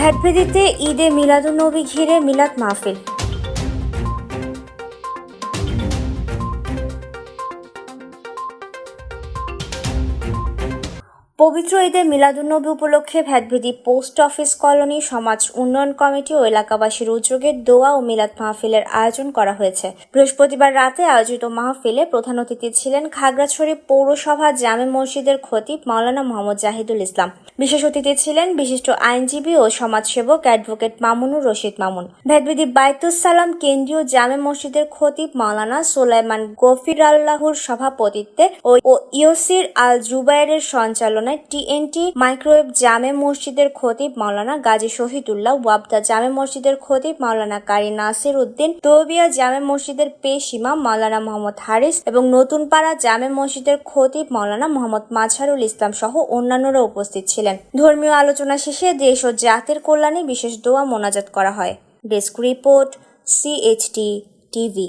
ভ্যাটভেদিতে ঈদে মিলাদুন্নবী ঘিরে মিলাদ মাহফিল। পবিত্র ঈদে মিলাদুন্নবী উপলক্ষে ভ্যাটভেদি পোস্ট অফিস কলোনি, সমাজ উন্নয়ন কমিটি ও এলাকাবাসীর উদ্যোগে দোয়া ও মিলাদ মাহফিলের আয়োজন করা হয়েছে। বৃহস্পতিবার রাতে আয়োজিত মাহফিলে প্রধান অতিথি ছিলেন খাগড়াছড়ি পৌরসভা জামে মসজিদের খতিব মাওলানা মোহাম্মদ জাহিদুল ইসলাম। বিশেষ অতিথি ছিলেন বিশিষ্ট আইনজীবী ও সমাজসেবক অ্যাডভোকেট মামুনুর রশিদ মামুন। ভ্যাটভেদি বাইতুস সালাম কেন্দ্রীয় জামে মসজিদের খতিব মাওলানা সোলাইমান গফির আল্লাহুর সভাপতিত্বে ও ইয়সির আল জুবাইরের সঞ্চালনায় টিএনটি মাইক্রোওয়েভ জামে মসজিদের খতিব মাওলানা গাজী শহীদুল্লাহ ওয়াবদা জামে মসজিদের খতিব মাওলানা কারি নাসির উদ্দিন, তৌবিয়া জামে মসজিদের পেশ ইমাম মাওলানা মোহাম্মদ হারিস এবং নতুনপাড়া জামে মসজিদের খতিব মাওলানা মোহাম্মদ মাঝহারুল ইসলাম সহ অন্যান্যরা উপস্থিত ছিলেন। ধর্মীয় আলোচনা শেষে দেশ ও জাতির কল্যাণে বিশেষ দোয়া মোনাজাত করা হয়। Desk report CHT TV